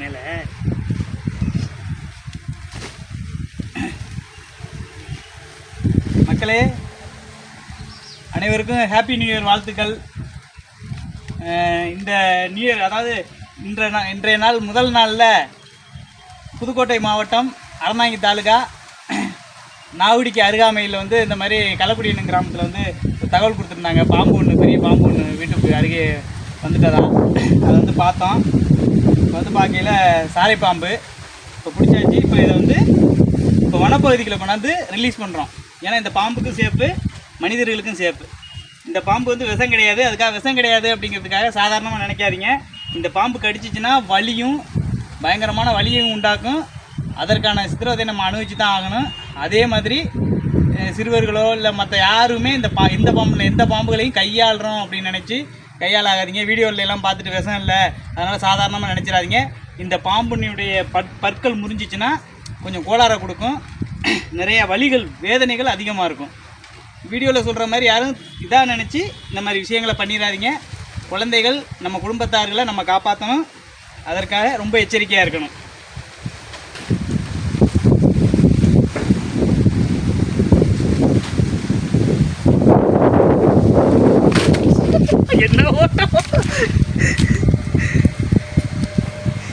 மேலே. மக்களே அனைவருக்கும் ஹாப்பி நியூ இயர் வாழ்த்துக்கள். இந்த நியூ இயர் அதாவது இன்றைய நாள் இன்றைய நாள் முதல் நாளில் புதுக்கோட்டை மாவட்டம் அறந்தாங்கி தாலுகா நாவடிக்கு அருகாமையில் வந்து இந்த மாதிரி கள்ளக்குடியின கிராமத்தில் வந்து தகவல் கொடுத்துருந்தாங்க. பாம்பு ஒன்று பெரிய பாம்பு ஒன்று வீட்டுக்கு அருகே வந்துட்டதான் அதை வந்து பார்த்தோம். இப்போ வந்து பார்க்கையில் சாரை பாம்பு. இப்போ பிடிச்சாச்சு. இப்போ இதை வந்து இப்போ வனப்பகுதிகளை கொண்டாந்து ரிலீஸ் பண்ணுறோம் ஏன்னா இந்த பாம்புக்கும் சேஃபு மனிதர்களுக்கும் சேஃபு இந்த பாம்பு வந்து விஷம் கிடையாது. அதுக்காக விஷம் கிடையாது அப்படிங்கிறதுக்காக சாதாரணமாக நினைக்காதீங்க. இந்த பாம்பு கடிச்சிச்சின்னா வலியும் பயங்கரமான வலியும் உண்டாக்கும். அதற்கான சித்திரவதை நம்ம அனுபவிச்சு தான் ஆகணும். அதே மாதிரி சிறுவர்களோ இல்லை மற்ற யாருமே இந்த பா இந்த பாம்பு எந்த பாம்புகளையும் கையாளுறோம் அப்படின்னு நினச்சி கையால் ஆகாதீங்க வீடியோவில் எல்லாம் பார்த்துட்டு விஷம் இல்லை. அதனால் சாதாரணமாக நினச்சிடாதீங்க. இந்த பாம்புனுடைய பற் பற்கள் முறிஞ்சிச்சுன்னா கொஞ்சம் கோளாறை கொடுக்கும். நிறைய வலிகள் வேதனைகள் அதிகமாக இருக்கும். வீடியோவில் சொல்கிற மாதிரி யாரும் இதாக நினச்சி இந்த மாதிரி விஷயங்களை பண்ணிடாதீங்க. குழந்தைகள் நம்ம குடும்பத்தார்களை நம்ம காப்பாற்றணும் அதற்காக ரொம்ப எச்சரிக்கையாக இருக்கணும். Look,